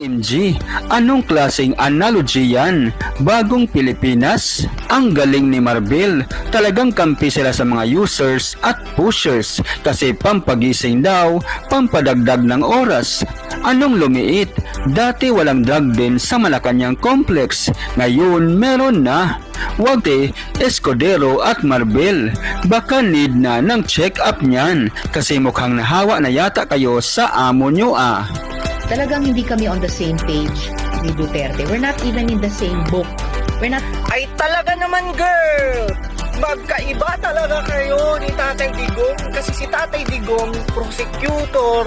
MG, anong klaseng analogy yan? Bagong Pilipinas? Ang galing ni Marvel. Talagang kampi sila sa mga users at pushers kasi pampagising daw, pampadagdag ng oras. Anong lumiit? Dati walang drug din sa Malacanang Complex. Ngayon meron na. Wag eh, Escudero at Marvel. Baka need na ng check-up niyan kasi mukhang nahawa na yata kayo sa amo nyo ah. Talagang hindi kami on the same page ni Duterte. We're not even in the same book. We're not Ay talaga naman girl! Magkaiba talaga kayo ni Tatay Digong kasi si Tatay Digong, prosecutor,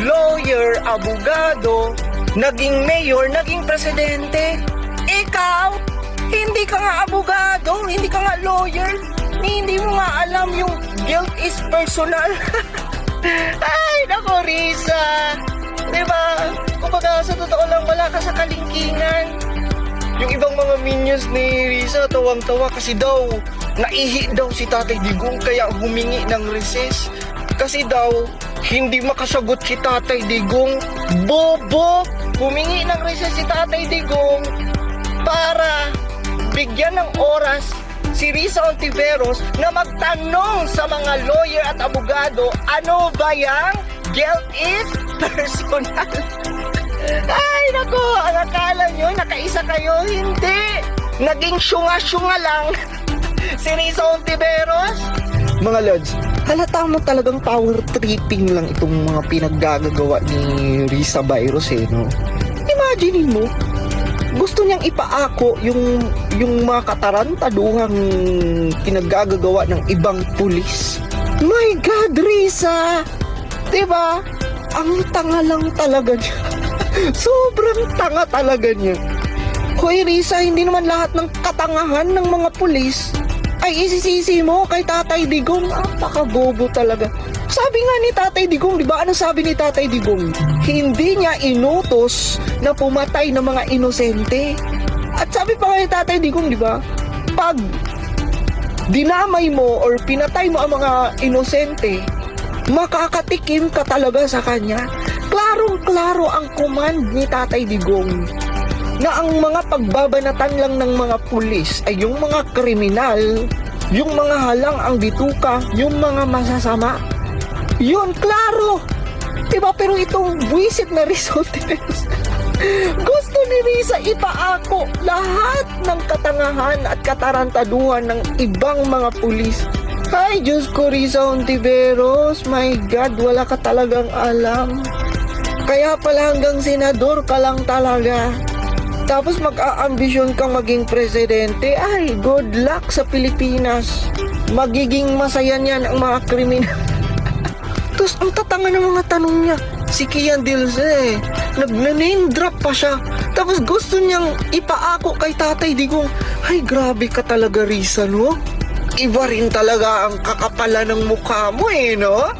lawyer, abogado, naging mayor, naging presidente. Ikaw, hindi ka nga abogado, hindi ka nga lawyer, hindi mo nga alam yung guilt is personal. Ay, nako Risa! Diba? Kumbaga sa totoo lang wala ka sa kalingkingan. Yung ibang mga minions ni Risa tawang-tawa kasi daw naihi daw si Tatay Digong kaya humingi ng recess. Kasi daw hindi makasagot si Tatay Digong. Bobo! Humingi ng recess si Tatay Digong para bigyan ng oras si Risa Ontiveros na magtanong sa mga lawyer at abogado ano ba yang guilt is personal. Ay, nako, ang akala nyo, nakaisa kayo, hindi. Naging syunga-syunga lang si Risa Ontiveros. Mga Lods, halata mo talagang power tripping lang itong mga pinaggagawa ni Risa Virus eh, no? Imagine mo, gusto niyang ipaako yung yung mga katarantaduhang pinaggagawa ng ibang pulis. My God, Risa! Diba? Ang tanga lang talaga niya. Sobrang tanga talaga niya. Hoy Risa, hindi naman lahat ng katangahan ng mga pulis ay isisisi mo kay Tatay Digong. Napakabobo talaga. Sabi nga ni Tatay Digong, di ba? Ano sabi ni Tatay Digong? Hindi niya inutos na pumatay ng mga inosente. At sabi pa nga ni Tatay Digong, di ba? Pag dinamay mo or pinatay mo ang mga inosente, makakatikim ka talaga sa kanya. Klarong-klaro ang command ni Tatay Digong na ang mga pagbabanatan lang ng mga pulis ay yung mga kriminal, yung mga halang ang bituka, yung mga masasama. Yun, klaro! Diba? Pero itong buwisit na result gusto ni Risa ipaako lahat ng katangahan at katarantaduhan ng ibang mga pulis. Ay, Diyos ko, Risa Ontiveros. My God, wala ka talagang alam. Kaya pala hanggang senador ka lang talaga. Tapos mag-aambisyon kang maging presidente. Ay, good luck sa Pilipinas. Magiging masaya niyan ang mga kriminal. Tapos ang tatanga ng mga tanong niya, si Kian Dilse, nag-name drop pa siya. Tapos gusto niyang ipaako kay Tatay Digong, ay grabe ka talaga Risa, no? Iba rin talaga ang kakapala ng mukha mo eh, no?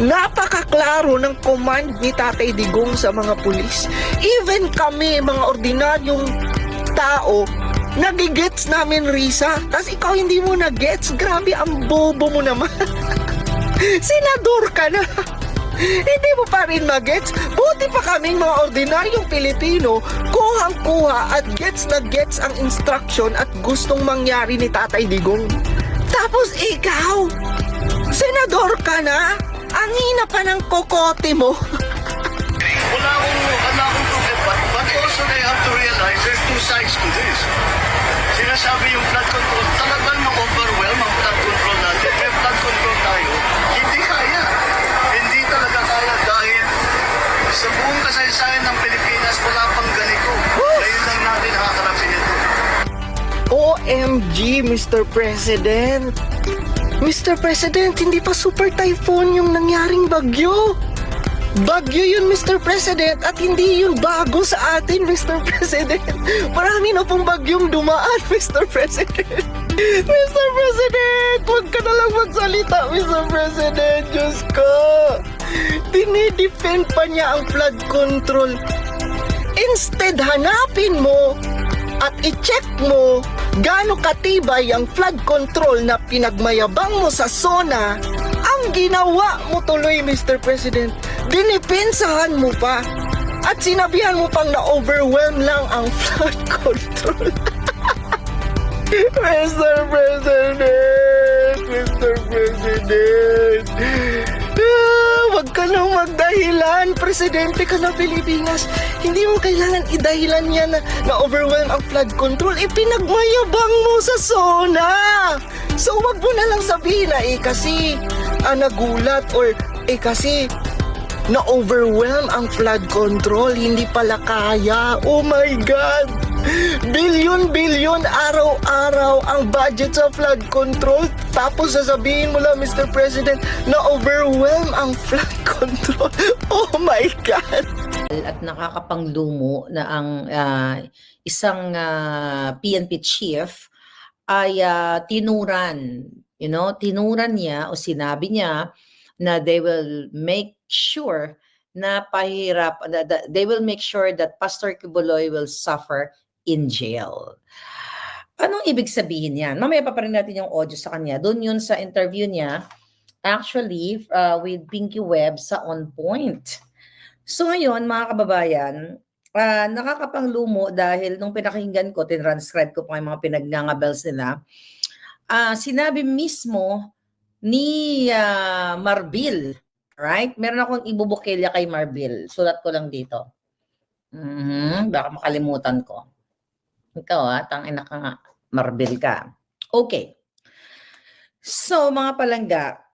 Napakaklaro ng command ni Tatay Digong sa mga pulis. Even kami, mga ordinaryong tao, nagigets namin, Risa. Tapos ikaw hindi mo na-gets. Grabe, ang bobo mo naman. Senador ka na. Hindi mo pa rin magets? Buti pa kaming mga ordinaryong Pilipino, kuhang-kuha at gets na gets ang instruction at gustong mangyari ni Tatay Digong. Tapos ikaw, senador ka na? Ang hina pa ng kokote mo. OMG, Mr. President. Mr. President, hindi pa super typhoon yung nangyaring bagyo. Bagyo yun, Mr. President, at hindi yun bago sa atin, Mr. President. Marami na pong bagyong dumaan, Mr. President. Mr. President, huwag ka na lang magsalita, Mr. President. Diyos ko. Dinidefend pa niya ang flood control. Instead, hanapin mo at i-check mo gaano katibay ang flood control na pinagmayabang mo sa SONA, ang ginawa mo tuloy, Mr. President, dinipensahan mo pa At sinabihan mo pang na-overwhelm lang ang flood control. Mr. President! Mr. President! Ah, wag ka nang magdahilan. Presidente ka ng Pilipinas. Hindi mo kailangan idahilan yan na, na-overwhelm ang flood control. Ipinagmayabang mo sa SONA. So wag mo na lang sabihin na eh kasi ah, nagulat or eh kasi na-overwhelm ang flood control. Hindi pala kaya. Oh my God! Bilyon-bilyon araw-araw ang budget sa flood control. Tapos sasabihin mo lang, Mr. President, na-overwhelm ang flood control. Oh my God! at nakakapanglumo na ang ah, isang ah, PNP chief ay ah, tinuran, you know, tinuran niya o sinabi niya na they will make sure na pahirap, that they will make sure that Pastor Kibuloy will suffer in jail. Anong ibig sabihin yan? Mamaya pa rin natin yung audio sa kanya. Doon yun sa interview niya, actually, uh, with Pinky Webb sa On Point. So ngayon, mga kababayan, ah, nakakapanglumo dahil nung pinakinggan ko, tinranscribe ko pa yung mga pinagnangabels nila, ah, sinabi mismo ni ah, Marbil, right? Meron akong ibubukilya kay Marbil. Sulat ko lang dito. Mhm, baka makalimutan ko. Ikaw ah, tangina ka nga. Marbil ka. Okay. So, mga palangga,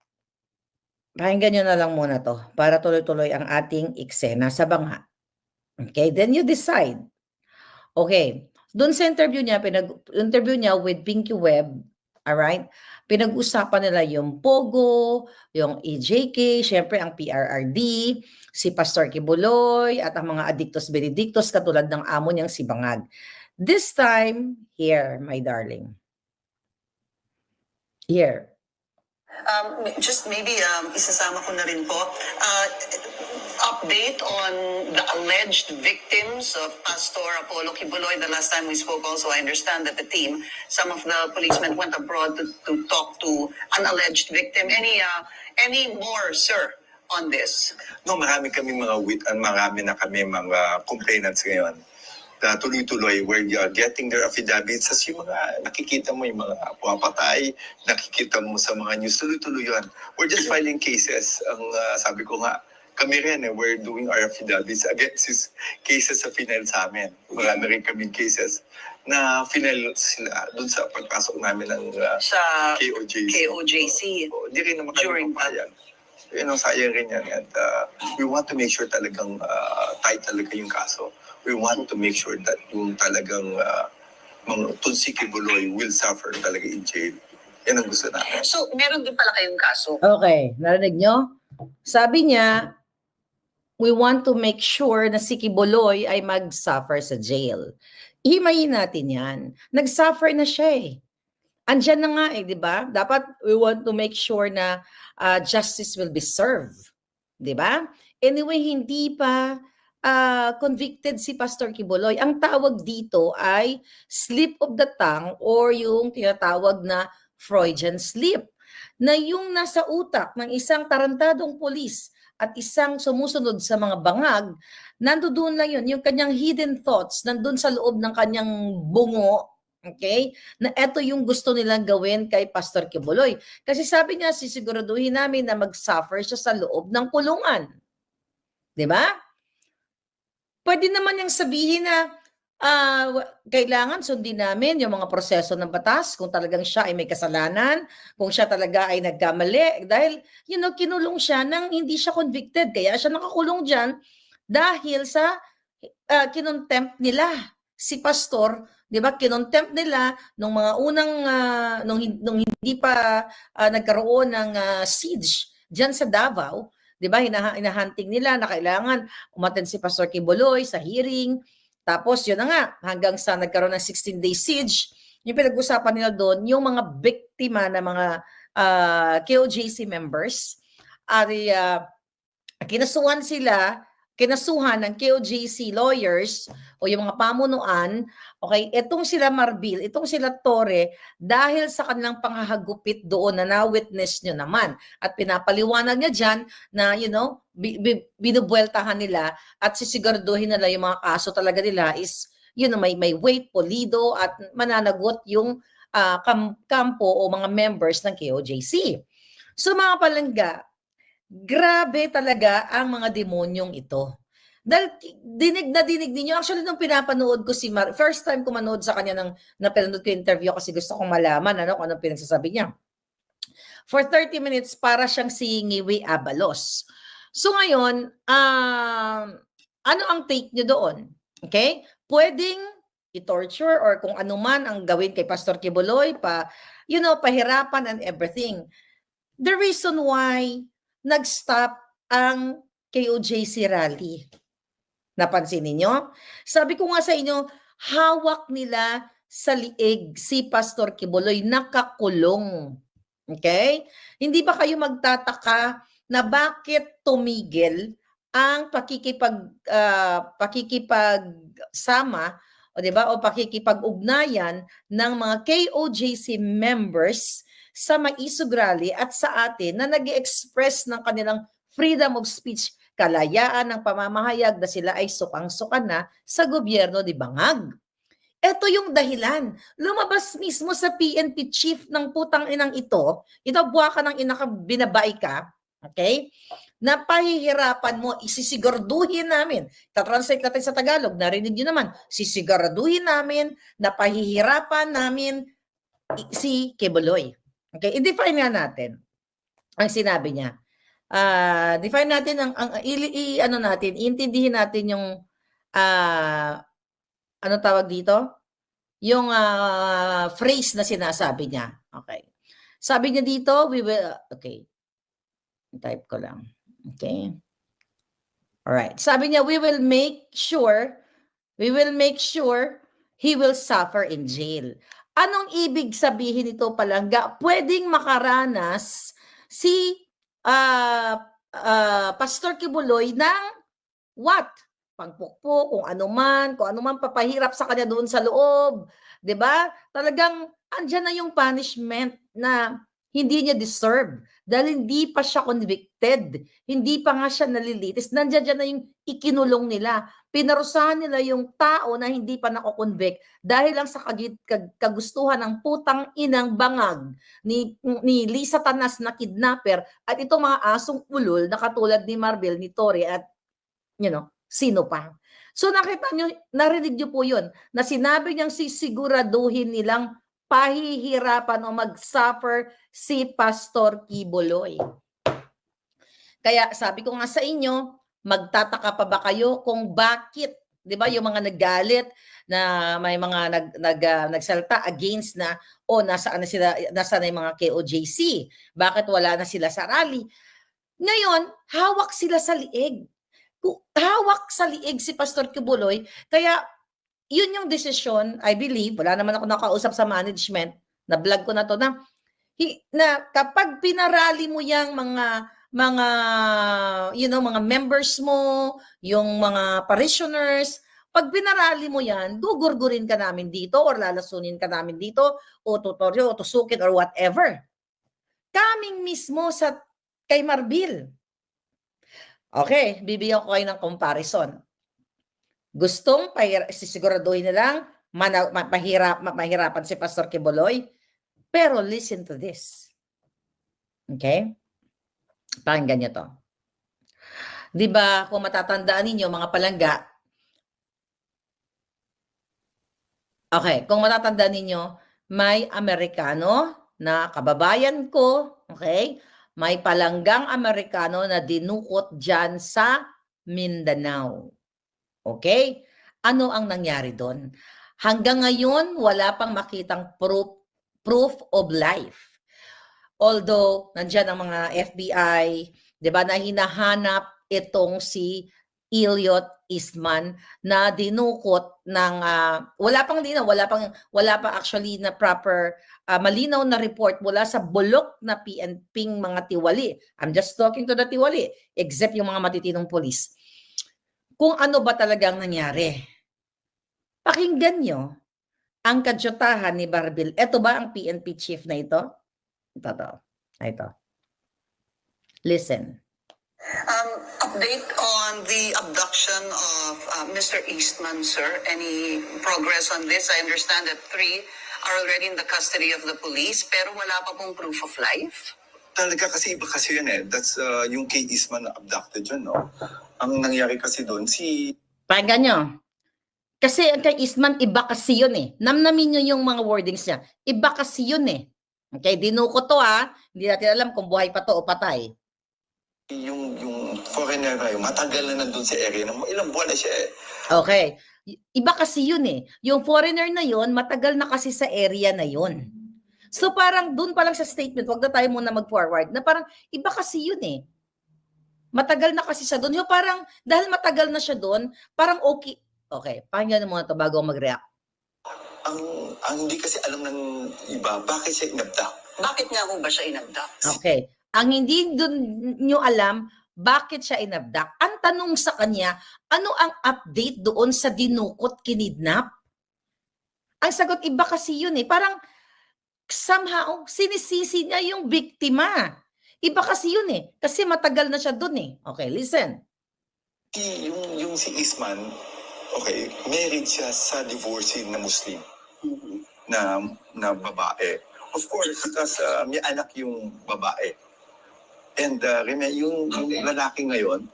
Pakinggan nyo na lang muna to para tuloy-tuloy ang ating eksena sa banga. Okay, then you decide. Okay, doon sa interview niya, pinag interview niya with Pinky Webb, all right? Pinag-usapan nila yung Pogo, yung EJK, syempre ang PRRD, si Pastor Kibuloy at ang mga addictos benedictos katulad ng amo niyang si Bangag. This time, here, my darling. Here. Um, just maybe um, isasama ko na rin po. Uh, update on the alleged victims of Pastor Apollo Kibuloy. The last time we spoke also, I understand that the team, some of the policemen went abroad to, to talk to an alleged victim. Any, uh, any more, sir, on this? No, marami kami mga wit, uh, marami na kami mga complainants ngayon na tuloy-tuloy where you are getting their affidavits as yung mga nakikita mo yung mga pumapatay, nakikita mo sa mga news, tuloy-tuloy yun. We're just filing cases. Ang uh, sabi ko nga, kami rin eh, we're doing our affidavits against these cases sa final sa amin. Marami rin kaming cases na final sila dun sa pagpasok namin ng uh, Sa KOJC. KOJC. Oo, Hindi rin naman kami During- papayag. Yun ang sayang rin yan. And uh, we want to make sure talagang uh, tight talaga yung kaso. We want to make sure that yung talagang uh, mga Tunsiki Buloy will suffer talaga in jail. Yan ang gusto namin. So, meron din pala kayong kaso. Okay, narinig nyo? Sabi niya, we want to make sure na si Kiboloy ay mag-suffer sa jail. Ihimayin natin yan. Nag-suffer na siya eh. Andyan na nga eh, di ba? Dapat we want to make sure na ah, justice will be served. Di ba? Anyway, hindi pa ah, convicted si Pastor Kiboloy. Ang tawag dito ay slip of the tongue or yung tinatawag na Freudian slip na yung nasa utak ng isang tarantadong polis at isang sumusunod sa mga bangag, nandoon lang yun, yung kanyang hidden thoughts, nandun sa loob ng kanyang bungo, okay? Na eto yung gusto nilang gawin kay Pastor Kibuloy. Kasi sabi niya, sisiguraduhin namin na mag-suffer siya sa loob ng kulungan. ba? Pwede naman niyang sabihin na ah, wa- kailangan sundin namin yung mga proseso ng batas kung talagang siya ay may kasalanan, kung siya talaga ay nagkamali. Dahil, you know, kinulong siya nang hindi siya convicted. Kaya siya nakakulong dyan dahil sa uh, kinontempt nila si pastor, 'di ba? Kinontempt nila nung mga unang ah, nung, nung hindi pa ah, nagkaroon ng ah, siege diyan sa Davao, 'di ba? Hinaha- Hinahunting nila na kailangan umattend si Pastor Kibuloy sa hearing. Tapos yun na nga, hanggang sa nagkaroon ng 16-day siege, yung pinag-usapan nila doon, yung mga biktima na mga ah, KOJC members, ay ah, kinasuhan sila kinasuhan ng KOJC lawyers o yung mga pamunuan, okay, itong sila Marbil, itong sila Torre, dahil sa kanilang panghahagupit doon na na-witness nyo naman. At pinapaliwanag niya dyan na, you know, bi- bi- binubueltahan nila at sisiguraduhin nila yung mga kaso talaga nila is, you know, may, may weight, polido at mananagot yung ah, kam- kampo o mga members ng KOJC. So mga palangga, grabe talaga ang mga demonyong ito. Dahil dinig na dinig ninyo. Actually, nung pinapanood ko si Mar, first time ko manood sa kanya ng napanood ko interview kasi gusto kong malaman ano, kung anong pinagsasabi niya. For 30 minutes, para siyang si Ngiwi Abalos. So ngayon, um, ano ang take niyo doon? Okay? Pwedeng i-torture or kung ano man ang gawin kay Pastor Kibuloy, pa, you know, pahirapan and everything. The reason why nag-stop ang KOJC rally. Napansin ninyo? Sabi ko nga sa inyo, hawak nila sa liig si Pastor Kibuloy, nakakulong. Okay? Hindi ba kayo magtataka na bakit tumigil ang pakikipag ah, pakikipagsama o 'di ba o pakikipag-ugnayan ng mga KOJC members sa Maisog Rally at sa atin na nag express ng kanilang freedom of speech, kalayaan ng pamamahayag na sila ay sukang-suka na sa gobyerno ni Bangag. Ito yung dahilan. Lumabas mismo sa PNP chief ng putang inang ito, ito buwa ka ng inaka binabay ka, okay? Na pahihirapan mo, isisiguraduhin namin. Tatranslate natin sa Tagalog, narinig nyo naman, sisiguraduhin namin na pahihirapan namin si Keboloy. Okay, i-define nga natin ang sinabi niya. Ah, define natin ang, ang i, i- ano natin, intindihin natin yung ah ano tawag dito? Yung ah, phrase na sinasabi niya. Okay. Sabi niya dito, we will okay. Type ko lang. Okay. Alright. Sabi niya, we will make sure, we will make sure he will suffer in jail. Anong ibig sabihin nito palangga? Pwedeng makaranas si ah ah, Pastor Kibuloy ng what? Pangpukpok, kung ano man, kung ano man papahirap sa kanya doon sa loob. ba? Talagang andyan na yung punishment na hindi niya deserve dahil hindi pa siya convicted. Hindi pa nga siya nalilitis. Nandiyan dyan na yung ikinulong nila. Pinarusahan nila yung tao na hindi pa nako-convict dahil lang sa kagit, kag- kagustuhan ng putang inang bangag ni, ni Lisa Tanas na kidnapper at itong mga asong ulol na katulad ni Marvel, ni Tori at you know, sino pa. So nakita nyo, narinig nyo po yun, na sinabi niyang sisiguraduhin nilang pahihirapan o mag-suffer si Pastor Kiboloy. Kaya sabi ko nga sa inyo, magtataka pa ba kayo kung bakit, 'di ba, yung mga naggalit na may mga nag, nag ah, nagsalta against na o nasaan na sila nasaan na yung mga KOJC? Bakit wala na sila sa rally? Ngayon, hawak sila sa liig. Hawak sa liig si Pastor Kibuloy, kaya yun yung desisyon, I believe, wala naman ako nakausap sa management, na vlog ko na to na, na kapag pinarali mo yung mga mga you know mga members mo, yung mga parishioners, pag pinarali mo yan, gugurgurin ka namin dito or lalasunin ka namin dito o tutoryo o tusukin or whatever. Kaming mismo sa kay Marbil. Okay, bibigyan ko kayo ng comparison. Gustong sisiguraduhin nilang mana- mapahirap, mapahirapan si Pastor Kiboloy. Pero listen to this. Okay? Pakinggan niyo to. Di ba, kung matatandaan ninyo, mga palangga, okay, kung matatandaan ninyo, may Amerikano na kababayan ko, okay, may palanggang Amerikano na dinukot dyan sa Mindanao. Okay? Ano ang nangyari doon? Hanggang ngayon, wala pang makitang proof, proof of life. Although, nandyan ang mga FBI, di ba, na hinahanap itong si Elliot Eastman na dinukot ng ah, wala pang dino, wala pang wala pa actually na proper ah, malinaw na report mula sa bulok na PNP mga tiwali. I'm just talking to the tiwali except yung mga matitinong police. Kung ano ba talagang nangyari. Pakinggan nyo ang kadyutahan ni Barbil. Ito ba ang PNP chief na ito? Ito to. Ito. Listen. Um, update on the abduction of uh, Mr. Eastman, sir. Any progress on this? I understand that three are already in the custody of the police, pero wala pa pong proof of life. Talaga kasi iba kasi yun eh. That's uh, yung kay Isman na abducted yun, no? Ang nangyari kasi doon, si Pakinggan nyo. Kasi ang kay Eastman, iba kasi yun eh. Namnamin nyo yung mga wordings niya. Iba kasi yun eh. Okay, dinuko to ha. Hindi natin alam kung buhay pa to o patay. yung yung foreigner na yun, matagal na nandun sa area. Ilang buwan na siya eh. Okay. Iba kasi yun eh. Yung foreigner na yun, matagal na kasi sa area na yun. So parang dun pa lang sa statement, wag na tayo muna mag-forward, na parang iba kasi yun eh. Matagal na kasi siya doon. Yung parang, dahil matagal na siya doon, parang okay. Okay, pakinggan mo muna to bago ako mag-react. Ang, ang hindi kasi alam ng iba, bakit siya inabduct? Bakit nga ho ba siya inabduct? Okay. Ang hindi dun nyo alam, bakit siya inabdak? Ang tanong sa kanya, ano ang update doon sa dinukot kinidnap? Ang sagot, iba kasi yun eh. Parang somehow, sinisisi niya yung biktima. Iba kasi yun eh. Kasi matagal na siya doon eh. Okay, listen. Yung, yung si Isman, okay, married siya sa divorcee na Muslim na, na babae. Of course, tas uh, may anak yung babae. And uh, yung, yung lalaki ngayon,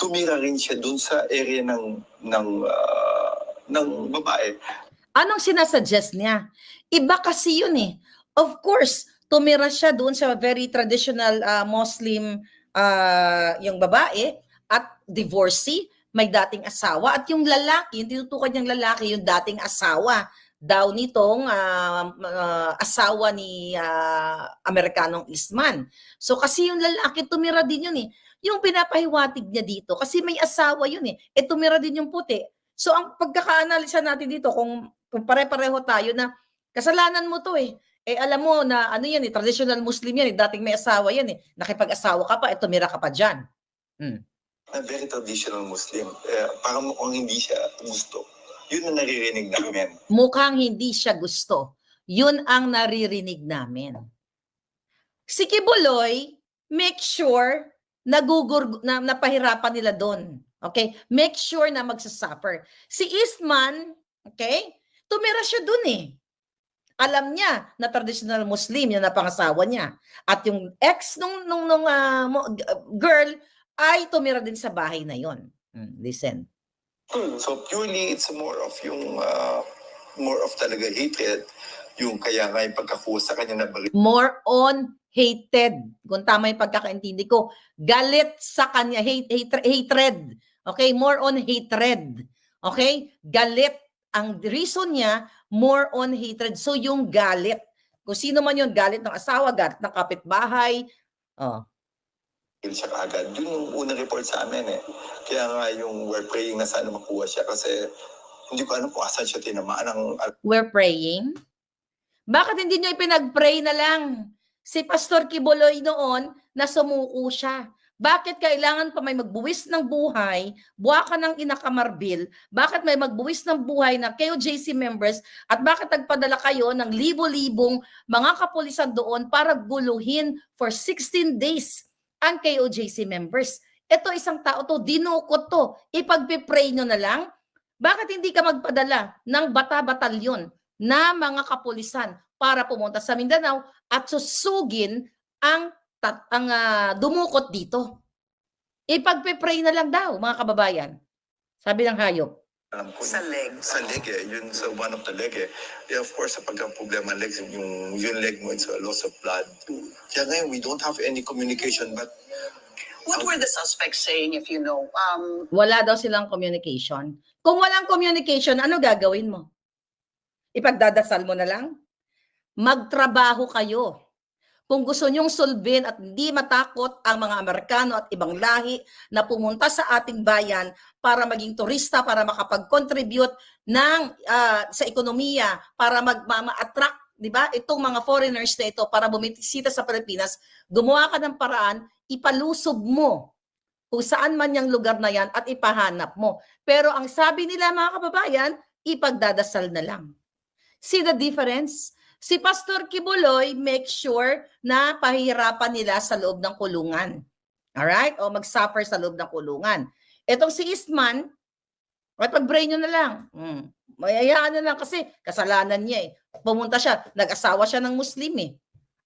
tumira rin siya dun sa area ng ng uh, ng babae. Anong sinasuggest niya? Iba kasi yun eh. Of course, tumira siya doon sa very traditional ah, Muslim ah, yung babae at divorcee, may dating asawa. At yung lalaki, yung tinutukoy niyang lalaki, yung dating asawa daw nitong ah, ah, asawa ni ah, Amerikanong Isman. So kasi yung lalaki tumira din yun eh. Yung pinapahiwatig niya dito, kasi may asawa yun eh. E tumira din yung puti. So ang pagkaka-analisa natin dito, kung, kung pare-pareho tayo na kasalanan mo to eh. Eh alam mo na ano yan eh, traditional Muslim yan eh, dating may asawa yan eh. Nakipag-asawa ka pa, eh tumira ka pa dyan. Hmm. Na very traditional Muslim. Eh, parang mukhang hindi siya gusto. Yun ang naririnig namin. Mukhang hindi siya gusto. Yun ang naririnig namin. Si Kibuloy, make sure na, gugur, na napahirapan nila doon. Okay? Make sure na magsasuffer. Si Eastman, okay? Tumira siya doon eh. Alam niya na traditional Muslim yung napangasawa niya. At yung ex nung, nung, nung g- girl ay tumira din sa bahay na yon. Hmm, listen. So purely, it's more of yung, uh, more of talaga hatred. Yung kaya nga yung pagkakuha sa kanya na balik. more on hated. Kung tama yung pagkakaintindi ko. Galit sa kanya. Hate, hate, hatred. Okay? More on hatred. Okay? Galit. Ang reason niya, more on hatred. So yung galit. Kung sino man yun, galit ng asawa, galit ng kapitbahay. Oh. siya kaagad. Yun yung unang report sa amin eh. Kaya nga yung we're praying na sana makuha siya kasi hindi ko alam kung asan siya tinamaan ng We're praying. Bakit hindi nyo ipinag-pray na lang? Si Pastor Kiboloy noon, na sumuko siya. Bakit kailangan pa may magbuwis ng buhay, buwa ka ng inakamarbil, bakit may magbuwis ng buhay na KOJC members, at bakit nagpadala kayo ng libo-libong mga kapulisan doon para guluhin for 16 days ang KOJC members? Ito isang tao to, dinukot to, ipagpipray nyo na lang, bakit hindi ka magpadala ng bata-batalyon na mga kapulisan para pumunta sa Mindanao at susugin ang tat, ang ah, dumukot dito. Ipagpe-pray na lang daw, mga kababayan. Sabi ng hayop. alam ko. Sa leg. Sa leg eh. Yun sa one of the leg eh. Yeah, of course, sa pagka problema legs, yung, yung leg mo, it's a loss of blood. Kaya ngayon, we don't have any communication but What were the suspects saying, if you know? Um, Wala daw silang communication. Kung walang communication, ano gagawin mo? Ipagdadasal mo na lang? Magtrabaho kayo. Kung gusto nyong sulbin at hindi matakot ang mga Amerikano at ibang lahi na pumunta sa ating bayan para maging turista, para makapag-contribute ng, ah, sa ekonomiya, para magmama-attract, di ba? Itong mga foreigners na ito para bumisita sa Pilipinas, gumawa ka ng paraan, ipalusob mo kung saan man yung lugar na yan at ipahanap mo. Pero ang sabi nila mga kababayan, ipagdadasal na lang. See the difference? Si Pastor Kibuloy make sure na pahirapan nila sa loob ng kulungan. Alright? O mag-suffer sa loob ng kulungan. Etong si Eastman, ay pag-brain nyo na lang. Hmm. Mayayaan na lang kasi kasalanan niya eh. Pumunta siya, nag-asawa siya ng Muslim eh.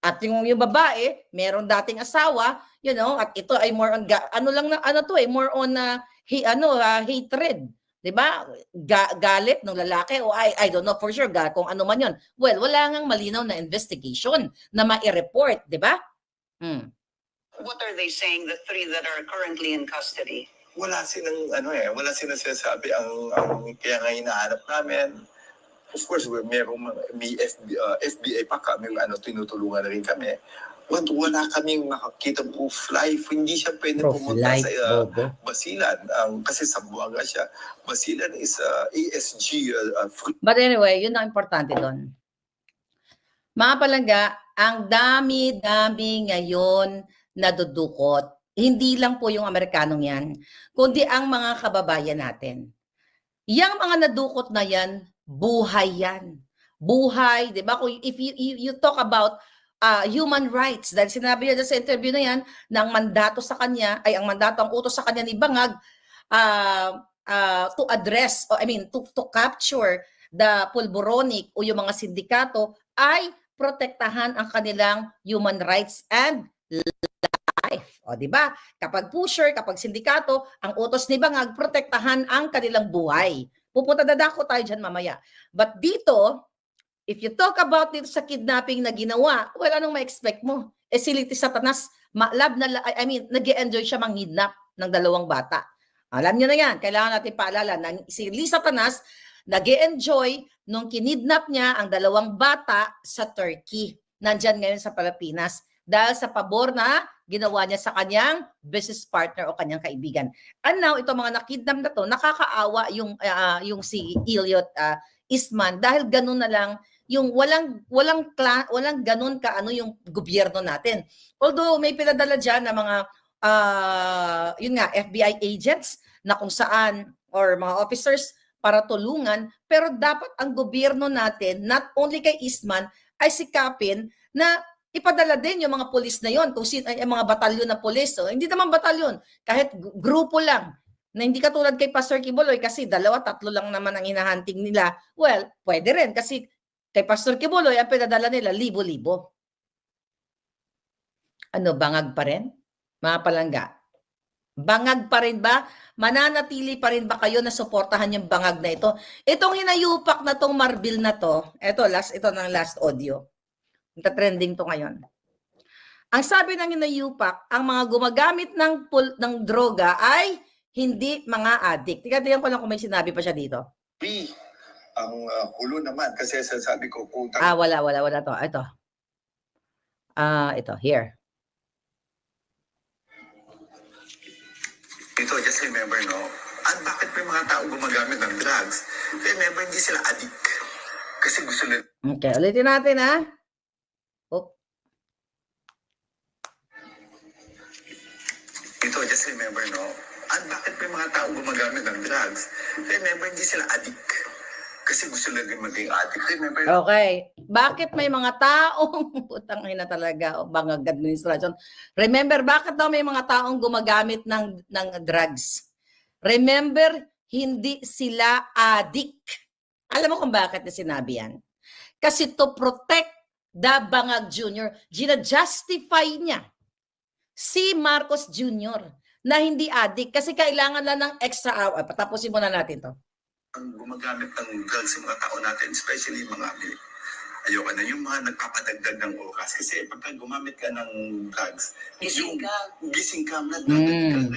At yung, yung babae, meron dating asawa, you know, at ito ay more on, ano lang na, ano to eh, more on uh, he, ano, ah, hatred. 'Di ba? Ga- galit ng lalaki o I I don't know for sure ga, kung ano man 'yon. Well, wala ngang malinaw na investigation na mai-report, 'di ba? Hmm. What are they saying, the three that are currently in custody? wala silang ano eh, wala silang sinasabi ang, ang kaya nga hinahanap namin. Of course, we merong mga- may FB, uh, FBI pa kami, ano, tinutulungan na rin kami. Wala, wala kaming makakita proof life. Hindi siya pwede pumunta sa uh, bobo. Basilan. Ang kasi sa Buanga siya. Basilan is uh, ASG uh, uh, free But anyway, yun ang importante doon. Mga palangga, ang dami-dami ngayon nadudukot. Hindi lang po yung Amerikanong yan, kundi ang mga kababayan natin. Yang mga nadukot na yan, buhay yan. Buhay, di ba? Kung if you, you, you talk about uh, human rights, dahil sinabi niya sa interview na yan, na ang mandato sa kanya, ay ang mandato, ang utos sa kanya ni Bangag, uh, uh, to address, or I mean, to, to capture the pulboronic o yung mga sindikato ay protektahan ang kanilang human rights and life. O di ba? Kapag pusher, kapag sindikato, ang utos ni Bangag protektahan ang kanilang buhay. Pupunta dadako tayo diyan mamaya. But dito, if you talk about dito sa kidnapping na ginawa, well, anong ma-expect mo? Eh si Liti Satanas, malab na, I mean, nag enjoy siya manghidnap ng dalawang bata. Alam niyo na yan, kailangan natin paalala na si Lisa Tanas nag enjoy nung kinidnap niya ang dalawang bata sa Turkey. Nandyan ngayon sa Pilipinas dahil sa pabor na ginawa niya sa kanyang business partner o kanyang kaibigan. And now, itong mga nakidnap na to, nakakaawa yung, ah, yung si Elliot ah, Eastman dahil ganun na lang yung walang walang kla, walang ganun ka ano yung gobyerno natin. Although may pinadala diyan na mga ah, yun nga FBI agents na kung saan or mga officers para tulungan, pero dapat ang gobyerno natin, not only kay Eastman, ay sikapin na ipadala din yung mga pulis na yon kung sino ay mga batalyon na pulis. So, hindi naman batalyon, kahit grupo lang na hindi katulad kay Pastor Kibuloy kasi dalawa, tatlo lang naman ang hinahunting nila. Well, pwede rin kasi kay Pastor Kibuloy ang pinadala nila libo-libo. Ano, bangag pa rin? Mga palangga. Bangag pa rin ba? Mananatili pa rin ba kayo na suportahan yung bangag na ito? Itong hinayupak na tong marbil na to, ito, last, ito ng last audio. Nagta-trending to ngayon. Ang sabi ng hinayupak, ang mga gumagamit ng, pul- ng droga ay hindi mga addict. Tingnan ko lang kung may sinabi pa siya dito. free. Ang uh, hulo naman, kasi sasabi ko, kung Ah, wala, wala, wala to. Ito. Ah, ito, here. Ito, just remember, no? At bakit may mga tao gumagamit ng drugs? Remember, hindi sila addict. Kasi gusto nila Okay, ulitin natin ha. Oh, Ito, just remember, no? At bakit may mga tao gumagamit ng drugs? Remember, hindi sila addict. Kasi gusto nila rin maging addict. Remember, Okay. Bakit may mga taong, putang ina talaga, o bangag administration. Remember, bakit daw may mga taong gumagamit ng, ng drugs? Remember, hindi sila addict. Alam mo kung bakit na sinabi yan? Kasi to protect the Bangag Jr., gina-justify niya si Marcos Jr. na hindi addict kasi kailangan lang ng extra hour. Patapusin muna natin to. Ang gumagamit ng drugs sa mga tao natin, especially yung mga ayoko na, yung mga nagpapadagdag ng oras. Kasi pagka gumamit ka ng drugs, Gising ka. gising ka. Mm.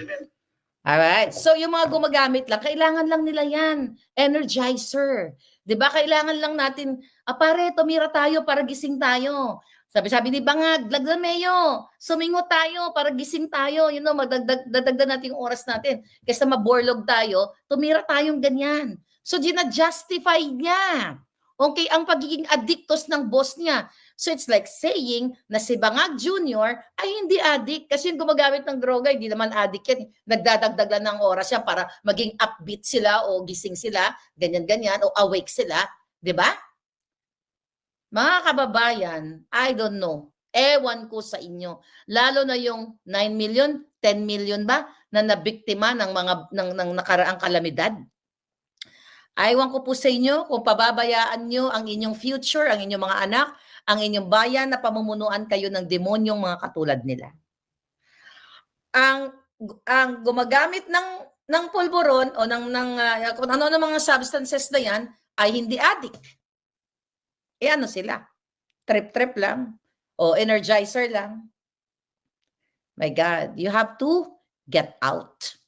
Alright. So, yung mga gumagamit lang, kailangan lang nila yan. Energizer. 'Di ba Kailangan lang natin, ah, pare, tumira tayo para gising tayo. Sabi-sabi ni Bangag, Lagdan Mayo, sumingo tayo para gising tayo. You know, magdagdag natin yung oras natin. Kaysa maborlog tayo, tumira tayong ganyan. So, gina-justify niya Okay, ang pagiging addictos ng boss niya. So it's like saying na si Bangag Jr. ay hindi addict kasi yung gumagamit ng droga, hindi naman addict yan. Nagdadagdag lang ng oras yan para maging upbeat sila o gising sila, ganyan-ganyan, o awake sila. ba? Mga kababayan, I don't know. Ewan ko sa inyo. Lalo na yung 9 million, 10 million ba na nabiktima ng mga ng, ng nakaraang kalamidad. Aywan ko po sa inyo kung pababayaan nyo ang inyong future, ang inyong mga anak, ang inyong bayan na pamumunuan kayo ng demonyong mga katulad nila. Ang ang gumagamit ng ng pulburon o ng ng ah, kung ano ng mga substances na yan ay hindi addict. Eh ano sila? Trip-trip lang o energizer lang. My God, you have to get out.